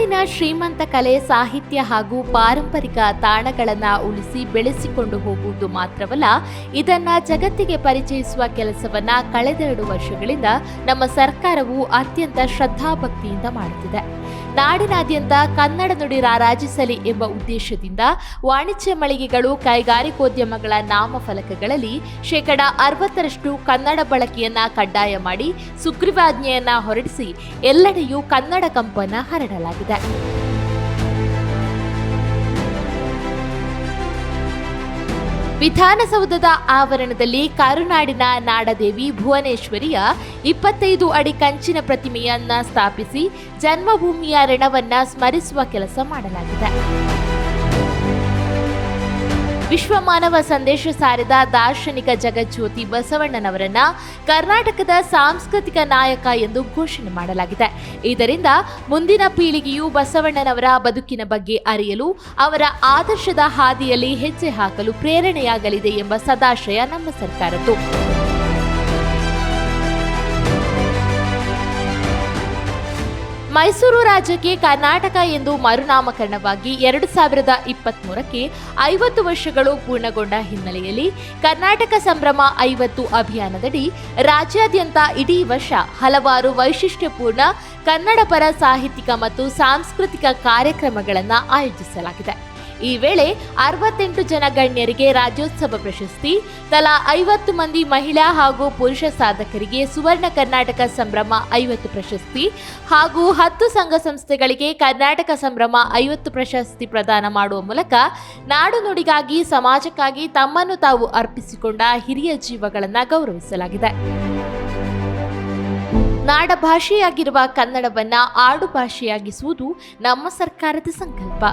ನಾಡಿನ ಶ್ರೀಮಂತ ಕಲೆ, ಸಾಹಿತ್ಯ ಹಾಗೂ ಪಾರಂಪರಿಕ ತಾಣಗಳನ್ನು ಉಳಿಸಿ ಬೆಳೆಸಿಕೊಂಡು ಹೋಗುವುದು ಮಾತ್ರವಲ್ಲ, ಇದನ್ನ ಜಗತ್ತಿಗೆ ಪರಿಚಯಿಸುವ ಕೆಲಸವನ್ನ ಕಳೆದೆರಡು ವರ್ಷಗಳಿಂದ ನಮ್ಮ ಸರ್ಕಾರವು ಅತ್ಯಂತ ಶ್ರದ್ಧಾಭಕ್ತಿಯಿಂದ ಮಾಡುತ್ತಿದೆ. ನಾಡಿನಾದ್ಯಂತ ಕನ್ನಡ ನುಡಿ ರಾರಾಜಿಸಲಿ ಎಂಬ ಉದ್ದೇಶದಿಂದ ವಾಣಿಜ್ಯ ಮಳಿಗೆಗಳು, ಕೈಗಾರಿಕೋದ್ಯಮಗಳ ನಾಮಫಲಕಗಳಲ್ಲಿ ಶೇಕಡ ಅರವತ್ತರಷ್ಟು ಕನ್ನಡ ಬಳಕೆಯನ್ನ ಕಡ್ಡಾಯ ಮಾಡಿ ಸುಗ್ರೀವಾಜ್ಞೆಯನ್ನ ಹೊರಡಿಸಿ ಎಲ್ಲೆಡೆಯೂ ಕನ್ನಡ ಕಂಪನ ಹರಡಲಾಗಿದೆ. ವಿಧಾನಸೌಧದ ಆವರಣದಲ್ಲಿ ಕರುನಾಡಿನ ನಾಡದೇವಿ ಭುವನೇಶ್ವರಿಯ ಇಪ್ಪತ್ತೈದು ಅಡಿ ಕಂಚಿನ ಪ್ರತಿಮೆಯನ್ನ ಸ್ಥಾಪಿಸಿ ಜನ್ಮಭೂಮಿಯ ಋಣವನ್ನ ಸ್ಮರಿಸುವ ಕೆಲಸ ಮಾಡಲಾಗಿದೆ. ವಿಶ್ವ ಮಾನವ ಸಂದೇಶ ಸಾರಿದ ದಾರ್ಶನಿಕ ಜಗಜ್ಯೋತಿ ಬಸವಣ್ಣನವರನ್ನ ಕರ್ನಾಟಕದ ಸಾಂಸ್ಕೃತಿಕ ನಾಯಕ ಎಂದು ಘೋಷಣೆ ಮಾಡಲಾಗಿದೆ. ಇದರಿಂದ ಮುಂದಿನ ಪೀಳಿಗೆಯು ಬಸವಣ್ಣನವರ ಬದುಕಿನ ಬಗ್ಗೆ ಅರಿಯಲು, ಅವರ ಆದರ್ಶದ ಹಾದಿಯಲ್ಲಿ ಹೆಜ್ಜೆ ಹಾಕಲು ಪ್ರೇರಣೆಯಾಗಲಿದೆ ಎಂಬ ಸದಾಶಯ ನಮ್ಮ ಸರ್ಕಾರದ್ದು. ಮೈಸೂರು ರಾಜ್ಯಕ್ಕೆ ಕರ್ನಾಟಕ ಎಂದು ಮರುನಾಮಕರಣವಾಗಿ ಎರಡು ಸಾವಿರದ ಇಪ್ಪತ್ತ್ಮೂರಕ್ಕೆ ಐವತ್ತು ವರ್ಷಗಳು ಪೂರ್ಣಗೊಂಡ ಹಿನ್ನೆಲೆಯಲ್ಲಿ ಕರ್ನಾಟಕ ಸಂಭ್ರಮ ಐವತ್ತು ಅಭಿಯಾನದಡಿ ರಾಜ್ಯಾದ್ಯಂತ ಇಡೀ ವರ್ಷ ಹಲವಾರು ವೈಶಿಷ್ಟ್ಯಪೂರ್ಣ ಕನ್ನಡ ಪರ ಸಾಹಿತ್ಯಿಕ ಮತ್ತು ಸಾಂಸ್ಕೃತಿಕ ಕಾರ್ಯಕ್ರಮಗಳನ್ನು ಆಯೋಜಿಸಲಾಗಿದೆ. ಈ ವೇಳೆ ಅರವತ್ತೆಂಟು ಜನ ಗಣ್ಯರಿಗೆ ರಾಜ್ಯೋತ್ಸವ ಪ್ರಶಸ್ತಿ, ತಲಾ ಐವತ್ತು ಮಂದಿ ಮಹಿಳಾ ಹಾಗೂ ಪುರುಷ ಸಾಧಕರಿಗೆ ಸುವರ್ಣ ಕರ್ನಾಟಕ ಸಂಭ್ರಮ ಐವತ್ತು ಪ್ರಶಸ್ತಿ ಹಾಗೂ ಹತ್ತು ಸಂಘ ಸಂಸ್ಥೆಗಳಿಗೆ ಕರ್ನಾಟಕ ಸಂಭ್ರಮ ಐವತ್ತು ಪ್ರಶಸ್ತಿ ಪ್ರದಾನ ಮಾಡುವ ಮೂಲಕ ನಾಡು ನುಡಿಗಾಗಿ ಸಮಾಜಕ್ಕಾಗಿ ತಮ್ಮನ್ನು ತಾವು ಅರ್ಪಿಸಿಕೊಂಡ ಹಿರಿಯ ಜೀವಗಳನ್ನು ಗೌರವಿಸಲಾಗಿದೆ. ನಾಡ ಭಾಷೆಯಾಗಿರುವ ಕನ್ನಡವನ್ನ ಆಡು ಭಾಷೆಯಾಗಿಸುವುದು ನಮ್ಮ ಸರ್ಕಾರದ ಸಂಕಲ್ಪ.